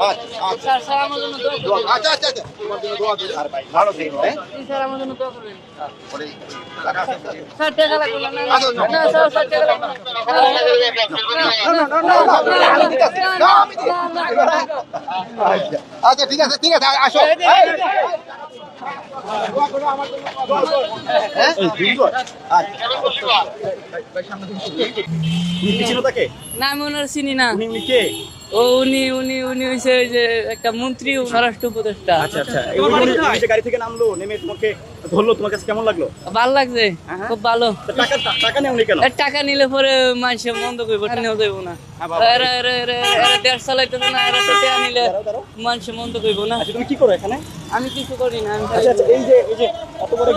আচ্ছা আচ্ছা আচ্ছা আচ্ছা হ্যাঁ। আচ্ছা ঠিক আছে ঠিক আছে আসো হ্যাঁ না আমি ওনার চিনি না উনি উনি কে ও উনি উনি উনি হয়েছে ওই যে একটা মন্ত্রী ও স্বরাষ্ট্র উপদেষ্টা। আচ্ছা আচ্ছা। এই যে গাড়ি থেকে নামলো নেমে তোমাকে ধরলো তোমার কাছে কেমন লাগল? ভালো লাগছে হ্যাঁ। খুব ভালো। টাকা টা- টাকা নেওনি কেন? টাকা নিলে পরে মানুষে যাইব না। হ্যাঁ, বাবা। এরা এরা এরা এরা দেড় চালাইতেছে না এরা টাকা নিলে। মানুষে করব না। আচ্ছা তুমি কি করো এখানে? আমি কিছু করি না আমি আচ্ছা আচ্ছা এই যে এই যে এত বড়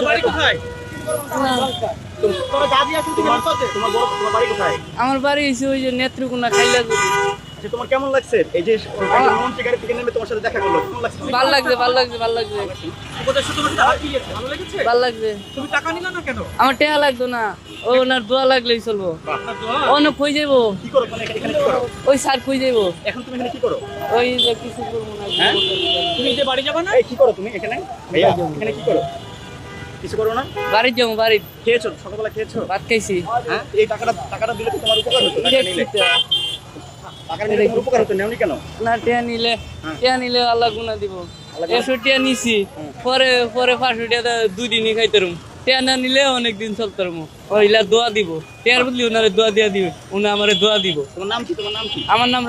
তোমার বড় কোথায়? আমার বাড়ি হয়েছে ওই যে নেত্রকোনা খাইলা আচ্ছা তোমার কেমন লাগছে? এই যে মন্ত্রী গাড়ি থেকে নেমে তোমার সাথে দেখা করল কেমন লাগছে? ভালো লাগছে ভালো লাগছে ভালো লাগছে। ভালো লাগছে? তুমি টাকা নিলে না কেন? আমার টেহা লাগতো না। ও ওনার দোয়া লাগলেই চলবো। অনেক কি করো মানে এখানে কি করো? ওই সার কই যাইবো এখন তুমি এখানে কি করো? ওই কিছু করব না। হ্যাঁ? তুমি যে বাড়ি যাবে না? কি করো তুমি এখানে? এখানে কি করো? কিছু করো না? বাড়ির যাব বাড়ির। খেয়েছো? সকালবেলা খেয়েছো? ভাত খাইছি। হ্যাঁ? এই টাকাটা টাকাটা দিলে তো তোমার উপকার হতো? উপকার হতো? নেওনি কেন? না টিয়া নিলে টিয়া নিলে আল্লাহ গুনা দিব। একশো টিয়া নিছি পরে পরে পাঁচশো টিয়া দুই দিনই খাইতে রুম। টিয়া না নিলে অনেক দিন চলতে রুম। ওইলা দোয়া দিব। টিয়ার বদলি ওনারে দোয়া দিয়া দিবে। উনি আমারে দোয়া দিব। তোমার নাম কি? তোমার নাম কি? আমার নাম